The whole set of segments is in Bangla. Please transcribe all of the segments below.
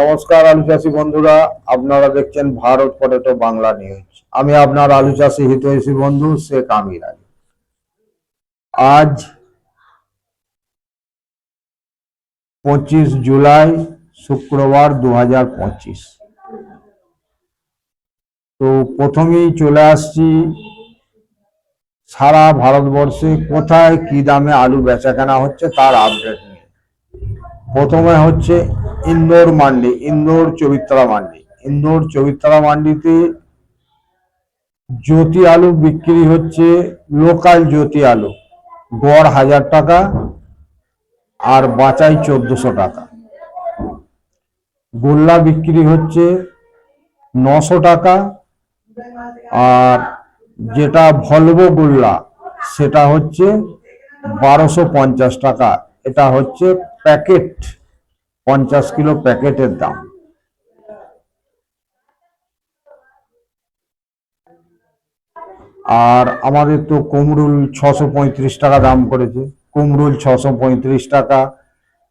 নমস্কার আলু চাষি বন্ধুরা, আপনারা দেখছেন ভারত পটেটো বাংলা নিউজ আমি আপনার আলু চাষি হিতৈষী বন্ধু শেখ আমির আজ পঁচিশ জুলাই শুক্রবার দু হাজার পঁচিশ। তো প্রথমেই চলে আসছি সারা ভারতবর্ষে কোথায় কি দামে আলু বেচা কেনা হচ্ছে তার আপডেট নিয়ে। প্রথমে হচ্ছে ইন্দোর মান্ডি, ইন্দোর চবিত্রা মান্ডি। ইন্দোর চবিত্রা মান্ডিতে জ্যোতি আলু বিক্রি হচ্ছে, লোকাল জ্যোতি আলু। গড় হাজার টাকা আর বাচাই চোদ্দশো টাকা। গোল্লা বিক্রি হচ্ছে নশো টাকা আর যেটা ভলভো গোল্লা, সেটা হচ্ছে বারোশো পঞ্চাশ টাকা। এটা হচ্ছে প্যাকেট। পঞ্চাশ কিলো প্যাকেটের দাম। আর আমাদের তো কুমরুল ছশো পঁয়ত্রিশ টাকা দাম করেছে। কুমরুল ছশো পঁয়ত্রিশ টাকা,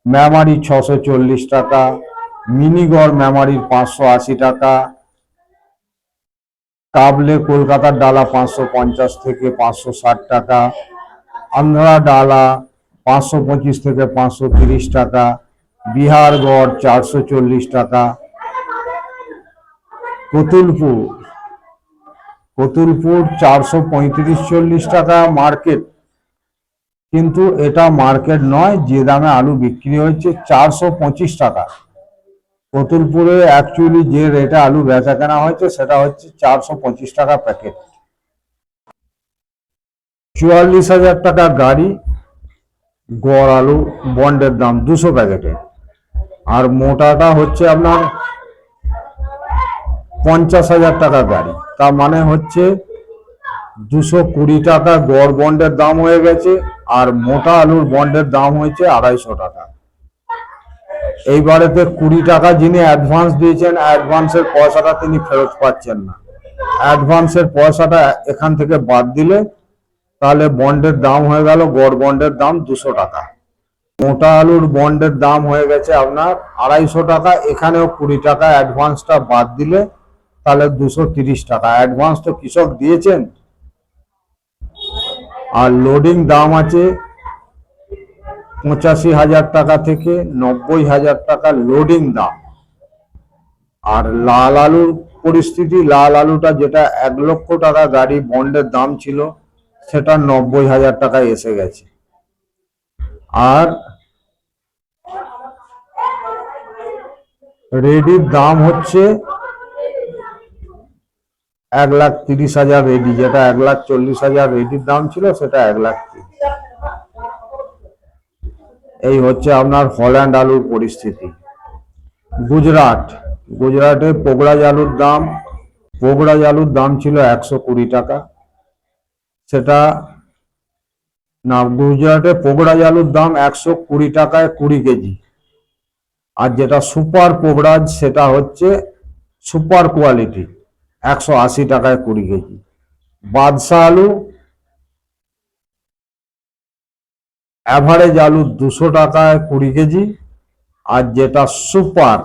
মেমারি ছশো চল্লিশ টাকা, মিনিগড় মেমারির পাঁচশো আশি টাকা, কাবলে কলকাতার ডালা পাঁচশো পঞ্চাশ থেকে পাঁচশো ষাট টাকা, আন্ধ্রা ডালা পাঁচশো পঁচিশ থেকে পাঁচশো তিরিশ টাকা বিহারগড় চারশো চল্লিশ টাকা। কতুলপুর কতুলপুর চারশো পঁয়ত্রিশ চল্লিশ টাকা মার্কেট কিন্তু এটা মার্কেট নয়, যে দামে আলু বিক্রি হচ্ছে চারশো পঁচিশ টাকা। কতুলপুরে অ্যাকচুয়ালি যে রেটে আলু বেচা কেনা হয়েছে সেটা হচ্ছে চারশো পঁচিশ টাকা প্যাকেট চুয়াল্লিশ হাজার টাকা গাড়ি, গড় আলু বন্ডের দাম দুশো প্যাকেটে। আর মোটাটা হচ্ছে আপনার পঞ্চাশ হাজার টাকা গাড়ি। তার মানে হচ্ছে দুশো কুড়ি টাকা গড় বন্ডের দাম হয়ে গেছে আর মোটা আলুর বন্ডের দাম হয়েছে আড়াইশো টাকা। এইবারেতে কুড়ি টাকা যিনি অ্যাডভান্স দিয়েছেন অ্যাডভান্সের পয়সাটা তিনি ফেরত পাচ্ছেন না। অ্যাডভান্সের পয়সাটা এখান থেকে বাদ দিলে তাহলে বন্ডের দাম হয়ে গেল, গড় বন্ডের দাম দুশো টাকা। মোটা আলুর বন্ডের দাম হয়ে গেছে আপনার আড়াইশো টাকা। এখানেও কুড়ি টাকা অ্যাডভান্সটা বাদ দিলে তাহলে দুশো তিরিশ টাকা। অ্যাডভান্স তো কৃষক দিয়েছেন। আর লোডিং দাম আছে পঁচাশি হাজার টাকা থেকে নব্বই হাজার টাকা লোডিং দাম। আর লাল আলুর পরিস্থিতি, লাল আলুটা যেটা এক লক্ষ টাকা গাড়ি বন্ডের দাম ছিল, সেটা নব্বই হাজার টাকায় এসে গেছে। আর রেডির দাম হচ্ছে এক লাখ তিরিশ হাজার রেডি। যেটা এক লাখ চল্লিশ হাজার রেডির দাম ছিল, সেটা এক লাখ এই হচ্ছে আপনার হল্যান্ড আলুর পরিস্থিতি। গুজরাট। গুজরাটে পোগড়াজ আলুর দাম পোগড়াজ আলুর দাম ছিল একশো কুড়ি টাকা। সেটা না, গুজরাটে পোগড়াজ আলুর দাম একশো কুড়ি টাকায় কুড়ি কেজি। আর যেটা সুপার পোগড়াজ সেটা হচ্ছে সুপার কোয়ালিটি, একশো আশি টাকায় কুড়ি কেজি। বাদশাহ আলু অ্যাভারেজ আলু দুশো টাকায় কুড়ি কেজি, আর যেটা সুপার,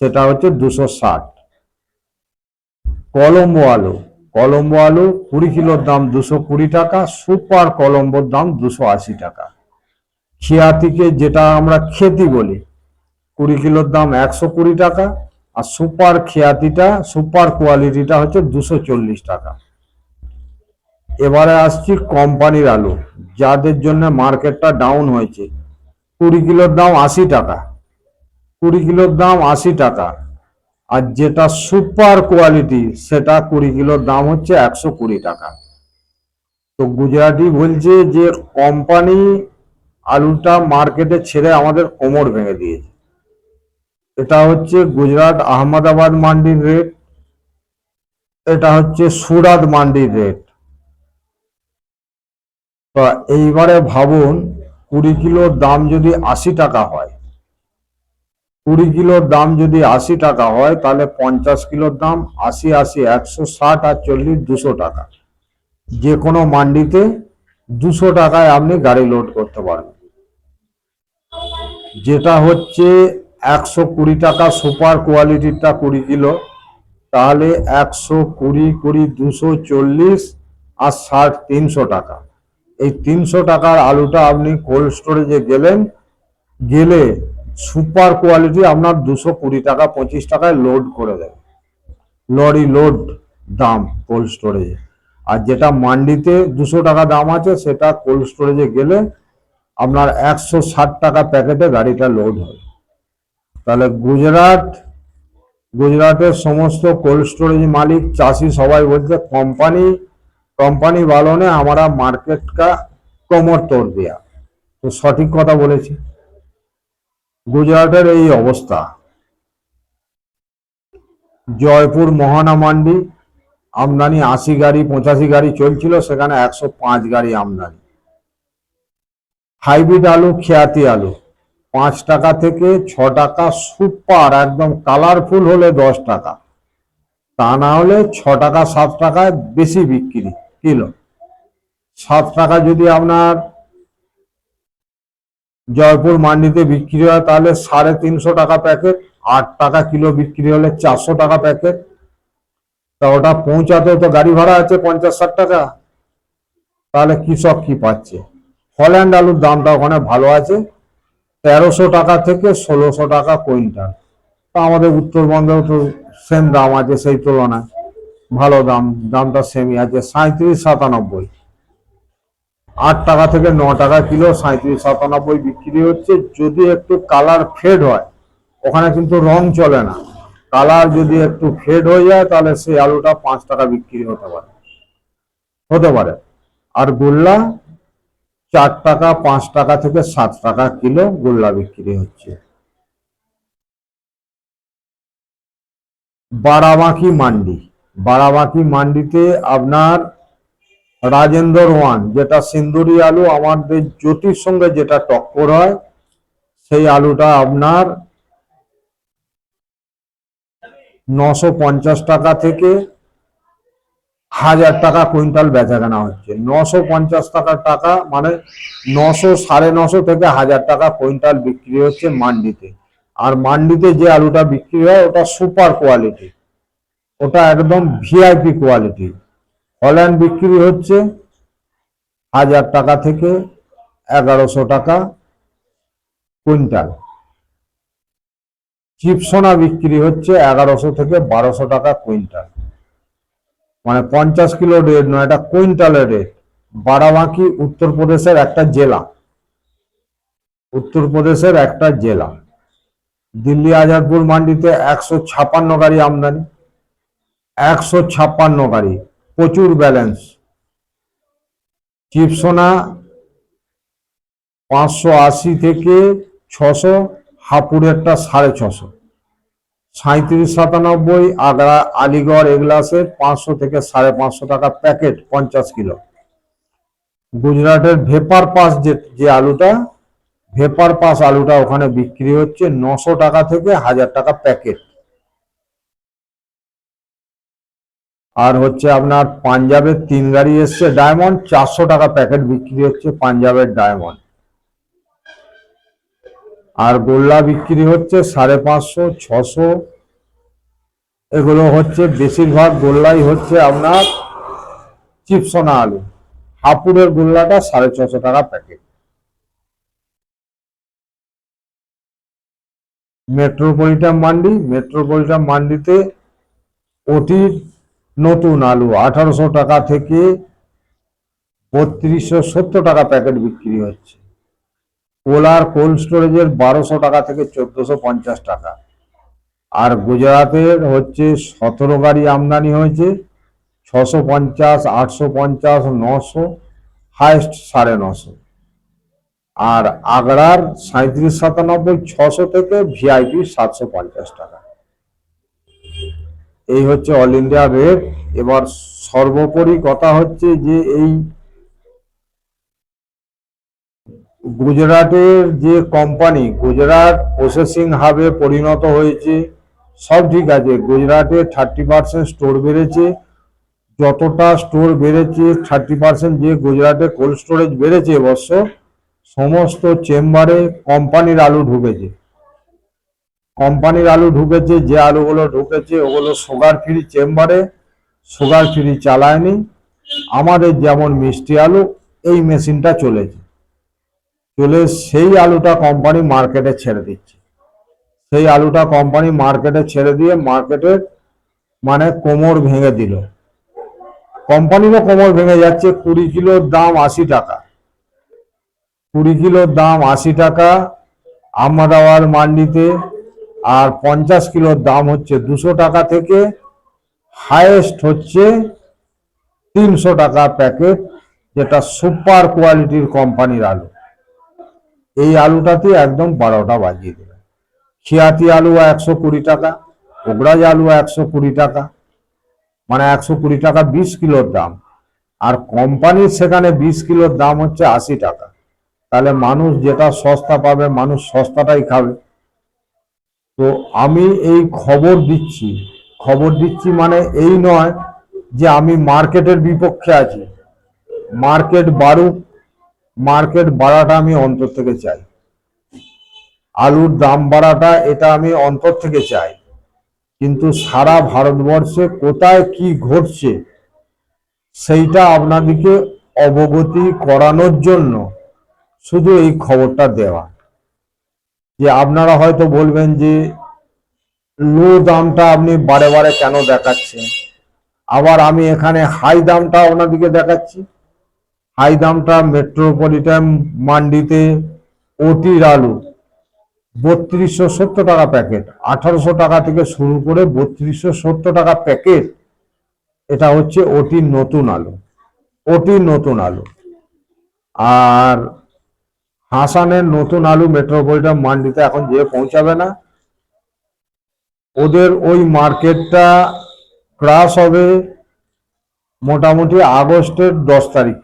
সেটা হচ্ছে দুশো ষাট। কলম্বো আলু কলম্বো আলু কুড়ি কিলোর দাম দুশো কুড়ি টাকা, সুপার কলম্বোর দাম দুশো আশি টাকা। খিয়াতিকে যেটা আমরা খেতি বলি কুড়ি কিলোর দাম একশো কুড়ি টাকা আর সুপার খেয়াতিটা, সুপার কোয়ালিটিটা হচ্ছে দুশো চল্লিশ টাকা। এবারে আসছি কোম্পানির আলু, যাদের জন্য মার্কেটটা ডাউন হয়েছে। কুড়ি কিলোর দাম আশি টাকা, কুড়ি কিলোর দাম আশি টাকা আর যেটা সুপার কোয়ালিটি সেটা কুড়ি কিলোর দাম হচ্ছে একশো কুড়ি টাকা। তো গুজরাটি বলছে যে কোম্পানি আলুটা মার্কেটে ছেড়ে আমাদের কোমর ভেঙে দিয়েছে। এটা হচ্ছে গুজরাট আহমেদাবাদ মান্ডির রেট এটা হচ্ছে সুরাত মান্ডির রেট তো এইবারে ভাবুন, কুড়ি কিলোর দাম যদি আশি টাকা হয়, কুড়ি কিলোর দাম যদি আশি টাকা হয়, তাহলে পঞ্চাশ কিলোর দাম আশি আশি, একশো ষাট আর চল্লিশ দুশো টাকা। যে কোনো মান্ডিতে দুশো টাকায় আপনি গাড়ি লোড করতে পারবেন। যেটা হচ্ছে একশো কুড়ি টাকা সুপার কোয়ালিটিরটা কুড়ি কিলো তাহলে একশো কুড়ি কুড়ি দুশো চল্লিশ আর ষাট তিনশো টাকা। এই তিনশো টাকার আলুটা আপনি কোল্ড স্টোরেজে গেলেন, গেলে সুপার কোয়ালিটি আপনার দুশো কুড়ি টাকা, পঁচিশ টাকায় লোড করে দেবে। লরি লোড দাম কোল্ড স্টোরেজে আর যেটা মান্ডিতে দুশো টাকা দাম আছে, সেটা কোল্ড স্টোরেজে গেলে আপনার একশো ষাট টাকা প্যাকেটে গাড়িটা লোড হবে। তাহলে গুজরাট, গুজরাটের সমস্ত কোল্ড স্টোরেজ মালিক, চাষি সবাই বলছে, কোম্পানি কোম্পানি ভালো নেই আমরা মার্কেটকে কোমর তোর দেয়া। তো সঠিক কথা বলেছি। গুজরাটের এই অবস্থা। জয়পুর মহানা মান্ডি আমদানি আশি গাড়ি, পঁচাশি গাড়ি চলছিল, সেখানে একশো পাঁচ গাড়ি আমদানি। হাইব্রিড আলু, খ্যাতি আলু। পাঁচ টাকা থেকে ছ টাকা সুপার, একদম কালারফুল হলে দশ টাকা। তা না হলে ছ টাকা, সাত টাকায় বেশি বিক্রি, কিলো। সাত টাকা যদি আপনার জয়পুর মান্ডিতে বিক্রি হয়, তাহলে সাড়ে তিনশো টাকা প্যাকেট, আট টাকা কিলো বিক্রি হলে চারশো টাকা প্যাকেট। তা ওটা পৌঁছাতে তো গাড়ি ভাড়া আছে পঞ্চাশ, ষাট টাকা। তাহলে কৃষক কি পাচ্ছে? হল্যান্ড আলুর দামটা ওখানে ভালো আছে। তেরোশো টাকা থেকে ষোলোশো টাকা কুইন্টাল। তা আমাদের উত্তরবঙ্গেও তো সেম দাম আছে সেই তুলনায়। ভালো দাম, দামটা সেমই আছে সাঁত্রিশ সাতানব্বই। আট টাকা থেকে ন টাকা কিলো সাঁত্রিশ সাতানব্বই বিক্রি হচ্ছে। যদি একটু কালার ফেড হয়, ওখানে কিন্তু রং চলে না। কালার যদি একটু ফেড হয়ে যায়, তাহলে সেই আলুটা পাঁচ টাকা বিক্রি হতে পারে। হতে পারে। আর গোল্লা চার টাকা, পাঁচ টাকা থেকে সাত টাকা কিলো গোল্লা বিক্রি হচ্ছে। বারাবাঁকি মান্ডি। বারাবাঁকি মান্ডিতে আপনার রাজেন্দ্র ওয়ান, যেটা সিন্দুরি আলু, আমাদের জ্যোতির সঙ্গে যেটা টক্কর হয়, সেই আলুটা আপনার নশো টাকা থেকে হাজার টাকা কুইন্টাল বেচা কেনা হচ্ছে। নশো পঞ্চাশ টাকা টাকা মানে নশো সাড়ে নশো থেকে হাজার টাকা কুইন্টাল বিক্রি হচ্ছে মান্ডিতে। আর মান্ডিতে যে আলুটা বিক্রি হয়, ওটা সুপার কোয়ালিটি। ওটা একদম ভিআইপি কোয়ালিটি। হল্যান্ড বিক্রি হচ্ছে হাজার টাকা থেকে এগারোশো টাকা কুইন্টাল। চিপসোনা বিক্রি হচ্ছে এগারোশো থেকে বারোশো টাকা কুইন্টাল। মানে পঞ্চাশ কিলো রেট নয়, এটা কুইন্টালের রেট বারাবাঁকি উত্তরপ্রদেশের একটা জেলা। উত্তরপ্রদেশের একটা জেলা। দিল্লি, আজাদপুর মান্ডিতে একশো ছাপান্ন গাড়ি আমদানি। একশো ছাপ্পান্ন গাড়ি, প্রচুর ব্যালেন্স চিপসোনা পাঁচশো আশি থেকে ছশো হাপুরেরটা সাড়ে ছশো। সাঁত্রিশ সাতানব্বই, আগ্রা, আলিগড় এগলাসের পাঁচশো থেকে সাড়ে পাঁচশো টাকা প্যাকেট, পঞ্চাশ কিলো। গুজরাটের ভেপার পাস যে যে আলুটা, ভেপার পাস আলুটা ওখানে বিক্রি হচ্ছে নশো টাকা থেকে হাজার টাকা প্যাকেট। আর হচ্ছে আপনার পাঞ্জাবের তিন গাড়ি এসছে ডায়মন্ড, চারশো টাকা প্যাকেট বিক্রি হচ্ছে পাঞ্জাবের ডায়মন্ড। আর গোল্লা বিক্রি হচ্ছে সাড়ে পাঁচশো, ছশো এগুলো হচ্ছে, বেশিরভাগ গোল্লাই হচ্ছে আপনার চিপসোনা আলু। হাপুরের গোল্লাটা সাড়ে ছশো টাকা প্যাকেট। মেট্রোপলিটন মান্ডি, মেট্রোপলিটন মান্ডিতে অতির নতুন আলু, আঠারোশো টাকা থেকে বত্রিশশো সত্তর টাকা প্যাকেট বিক্রি হচ্ছে। কোলার কোল্ড স্টোরেজের বারোশো টাকা থেকে চোদ্দশো পঞ্চাশ টাকা। আর গুজরাটের হচ্ছে সতেরো গাড়ি আমদানি হয়েছে, ছশো পঞ্চাশ, আটশো পঞ্চাশ, নশো হাইস্ট সাড়ে নশো। আর আগ্রার সাঁত্রিশ সাতানব্বই, ছশো থেকে ভিআইপি সাতশো পঞ্চাশ টাকা। এই হচ্ছে অল ইন্ডিয়া রেট এবার সর্বোপরি কথা হচ্ছে যে এই গুজরাটের যে কোম্পানি গুজরাট প্রসেসিং হাবে পরিণত হয়েছে সব ঠিক আছে। গুজরাটে থার্টি পার্সেন্ট স্টোর বেড়েছে। যতটা স্টোর বেড়েছে থার্টি পার্সেন্ট যে গুজরাটে কোল্ড স্টোরেজ বেড়েছে এবছর সমস্ত চেম্বারে কোম্পানির আলু ঢুকেছে। কোম্পানির আলু ঢুকেছে, যে আলুগুলো ঢুকেছে ওগুলো সুগার ফ্রি চেম্বারে সুগার ফ্রি চালায়নি। আমাদের যেমন মিষ্টি আলু, এই মেশিনটা চলেছে। চলে সেই আলুটা কোম্পানি মার্কেটে ছেড়ে দিচ্ছে। সেই আলুটা কোম্পানি মার্কেটে ছেড়ে দিয়ে মার্কেটে মানে কোমর ভেঙে দিল। কোম্পানিরও কোমর ভেঙে যাচ্ছে, কুড়ি কিলোর দাম আশি টাকা। কুড়ি কিলোর দাম আশি টাকা, আহমদাবাদ মান্ডিতে, আর পঞ্চাশ কিলোর দাম হচ্ছে দুশো টাকা থেকে হায়েস্ট হচ্ছে তিনশো টাকা প্যাকেট যেটা সুপার কোয়ালিটির কোম্পানির আলু। এই আলুটাতে একদম বারোটা বাজিয়ে দেবে খিয়াতি আলু একশো কুড়ি টাকা ওগরাজ আলু একশো কুড়ি টাকা মানে একশো কুড়ি টাকা বিশ কিলোর দাম। আর কোম্পানির সেখানে বিশ কিলোর দাম হচ্ছে আশি টাকা। তাহলে মানুষ যেটা সস্তা পাবে, মানুষ সস্তাটাই খাবে। তো আমি এই খবর দিচ্ছি। খবর দিচ্ছি মানে এই নয় যে আমি মার্কেটের বিপক্ষে আছি। মার্কেট বাড়ুক, মার্কেট বাড়াটা আমি অন্তর থেকে চাই। আলুর দাম বাড়াটা, এটা আমি অন্তর থেকে চাই। কিন্তু সারা ভারতবর্ষে কোথায় কি ঘটছে, সেইটা আপনাদেরকে অবগতি করানোর জন্য শুধু এই খবরটা দেওয়া। যে আপনারা হয়তো বলবেন যে, লো দামটা আপনি বারে বারে কেন দেখাচ্ছেন? আবার আমি এখানে হাই দামটা আপনাদেরকে দেখাচ্ছি। হাই দামটা মেট্রোপলিটন মান্ডিতে ওটির আলু। বত্রিশশো সত্তর টাকা প্যাকেট। আঠারোশো টাকা থেকে শুরু করে বত্রিশশো সত্তর টাকা প্যাকেট, এটা হচ্ছে ওটির নতুন আলু। ওটির নতুন আলু। আর হাসানের নতুন আলু মেট্রোপলিটন মান্ডিতে এখন যে পৌঁছাবে না। ওদের ওই মার্কেটটা ক্রাশ হবে মোটামুটি আগস্টের দশ তারিখ।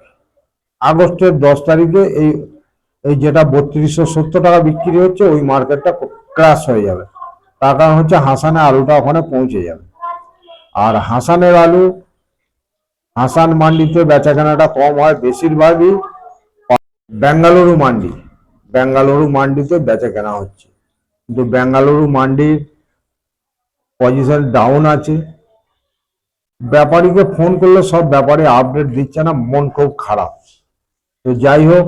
আগস্টের দশ তারিখে এই এই যেটা বত্রিশশো সত্তর টাকা বিক্রি হচ্ছে, ওই মার্কেটটা ক্রাশ হয়ে যাবে। তার কারণ হচ্ছে হাসানের আলুটা ওখানে পৌঁছে যাবে। আর হাসানের আলু, হাসান মান্ডিতে বেচাকেনাটা কম হয় বেশিরভাগই বেঙ্গালুরু মান্ডি। বেঙ্গালুরু মান্ডিতে বেচা কেনা হচ্ছে। কিন্তু বেঙ্গালুরু মান্ডির পজিশন ডাউন আছে। ব্যাপারীকে ফোন করলে সব ব্যাপারে আপডেট দিচ্ছে না, মন খুব খারাপ। তো যাই হোক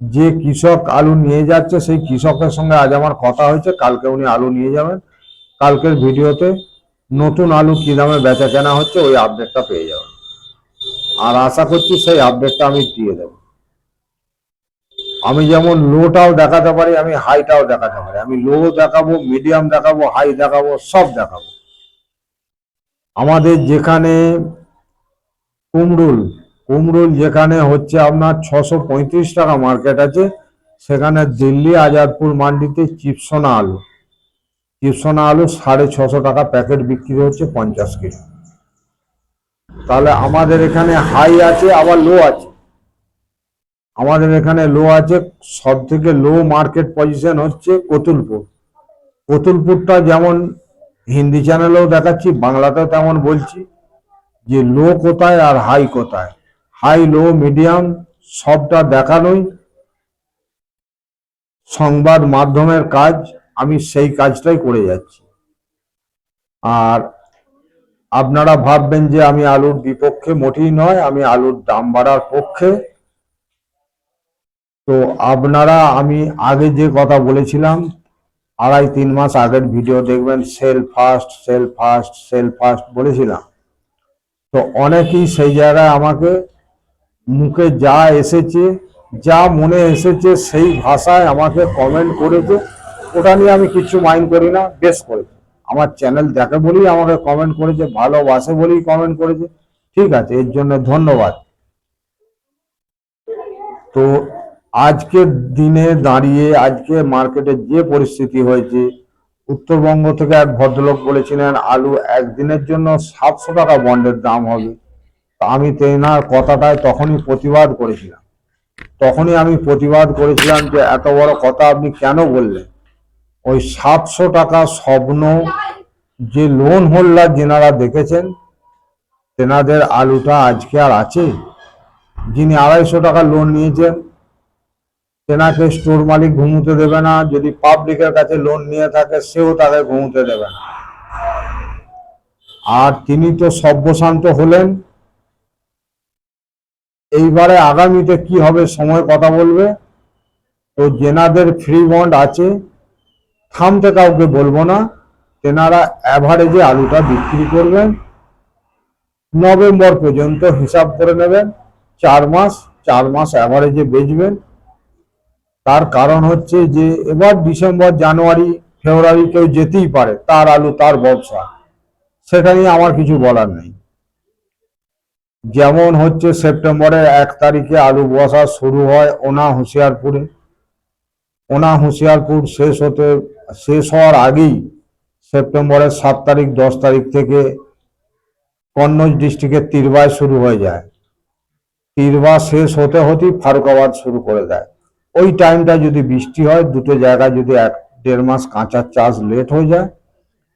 যে কৃষক আলু নিয়ে যাচ্ছে, সেই কৃষকের সঙ্গে আজ আমার কথা হয়েছে, কালকে উনি আলু নিয়ে যাবেন। কালকের ভিডিওতে নতুন আলু কি দামে বেচা কেনা হচ্ছে, ওই আপডেটটা পেয়ে যাবেন। আর আশা করছি সেই আপডেটটা আমি দিয়ে দেবো। আমি যেমন লোটাও দেখাতে পারি, আমি হাইটাও দেখাতে পারি। আমি লো দেখাবো মিডিয়াম দেখাবো হাই দেখাবো, সব দেখাবো। আমাদের যেখানে কুমরুল কুমরুল যেখানে হচ্ছে আপনার ছশো পঁয়ত্রিশ টাকা মার্কেট আছে, সেখানে দিল্লি, আজাদপুর, মান্ডিতে চিপসোনা আলু। চিপসোনা আলু সাড়ে ছশো টাকা প্যাকেট বিক্রি হচ্ছে পঞ্চাশ কেজি। তাহলে আমাদের এখানে হাই আছে, আবার লো আছে। আমাদের এখানে লো আছে সব থেকে লো মার্কেট পজিশন হচ্ছে কতুলপুর। কতুলপুরটা যেমন হিন্দি চ্যানেলেও দেখাচ্ছি, বাংলাতেও তেমন বলছি যে লো কোথায় আর হাই কোথায়। হাই, লো, মিডিয়াম, সবটা দেখানোই সংবাদ মাধ্যমের কাজ। আমি সেই কাজটাই করে যাচ্ছি। আর আপনারা ভাববেন যে আমি আলুর বিপক্ষে মোটেই নয়, আমি আলুর দাম বাড়ার পক্ষে। তো আপনারা, আমি আগে যে কথা বলেছিলাম, আড়াই, তিন মাস আগের ভিডিও দেখবেন, sell fast sell fast sell fast বলেছিলাম। তো অনেকেই সেই জায়গায় আমাকে মুখে যা এসেছে, যা মনে এসেছে সেই ভাষায় আমাকে কমেন্ট করেছে। ওটা নিয়ে আমি কিছু মাইন্ড করি না বেশ করেছে আমার চ্যানেল দেখে বলেই আমাকে কমেন্ট করেছে, ভালোবাসে বলেই কমেন্ট করেছে। ঠিক আছে, এর জন্য ধন্যবাদ। তো আজকের দিনে দাঁড়িয়ে, আজকে মার্কেটে যে পরিস্থিতি হয়েছে, উত্তরবঙ্গ থেকে এক ভদ্রলোক বলেছিলেন, আলু একদিনের জন্য সাতশো টাকা বন্ডের দাম হবে। আমি তেনার কথাটায় তখনই প্রতিবাদ করেছিলাম। তখনই আমি প্রতিবাদ করেছিলাম যে এত বড় কথা আপনি কেন বললেন? ওই সাতশো টাকা স্বপ্ন, যে লোন হোল্ডার যেনারা দেখেছেন, তেনাদের আলুটা আজকে আর আছে? যিনি আড়াইশো টাকা লোন নিয়েছেন, তেনাকে স্টোর মালিক ঘুমোতে দেবে না, যদি পাবলিকের কাছে লোন নিয়ে থাকে, সেও তাদের ঘুমোতে দেবে না। আর তিনি তো সব্যশান্ত হলেন এইবারে আগামীতে কি হবে সময় কথা বলবে? তো যেনাদের ফ্রি বন্ড আছে, থামতে কাউকে বলব না। তেনারা অ্যাভারেজে আলুটা বিক্রি করবেন। নভেম্বর পর্যন্ত হিসাব করে নেবেন। চার মাস চার মাস অ্যাভারেজে বেচবেন। তার কারণ হচ্ছে যে, এবার ডিসেম্বর, জানুয়ারি, ফেব্রুয়ারি কেউ যেতেই পারে, তার আলু, তার ব্যবসা। সেটা নিয়ে আমার কিছু বলার নেই। যেমন হচ্ছে সেপ্টেম্বরের এক তারিখে আলু বসা শুরু হয় ওনা হুঁশিয়ারপুরে। ওনা হুঁশিয়ারপুর শেষ হতে, শেষ হওয়ার আগেই সেপ্টেম্বরের সাত তারিখ, দশ তারিখ থেকে কন্নৌজ ডিস্ট্রিক্টের তিরবায় শুরু হয়ে যায়। তিরবা শেষ হতে হতেই ফারুকাবাদ শুরু করে দেয়। ওই টাইমটা যদি বৃষ্টি হয়, দুটো জায়গায় যদি এক, দেড় মাস কাঁচার চাষ লেট হয়ে যায়,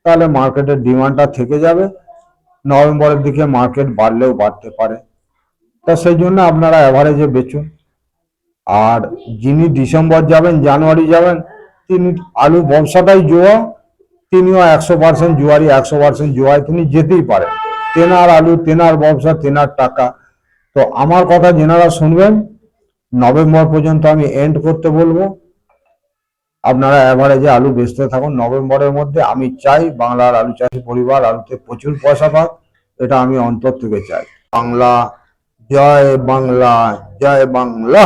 তাহলে মার্কেটের ডিমান্ডটা থেকে যাবে। নভেম্বরের দিকে মার্কেট বাড়লেও বাড়তে পারে। তা সেই জন্য আপনারা অ্যাভারেজে বেচুন। আর যিনি ডিসেম্বর যাবেন, জানুয়ারি যাবেন, তিনি আলু ব্যবসাটাই জোয়া তিনিও একশো পার্সেন্ট জুয়ারি, একশো পার্সেন্ট জুয়ায় তিনি যেতেই পারেন। তেনার আলু, তেনার ব্যবসা, তেনার টাকা। তো আমার কথা যেনারা শুনবেন, নভেম্বর পর্যন্ত আমি এন্ড করতে বলব। আপনারা অ্যাভারেজে আলু বেচতে থাকুন। নভেম্বরের মধ্যে আমি চাই বাংলার আলু চাষি পরিবার আলুতে প্রচুর পয়সা পাক, এটা আমি অন্তর থেকে চাই। বাংলা, জয় বাংলা জয় বাংলা।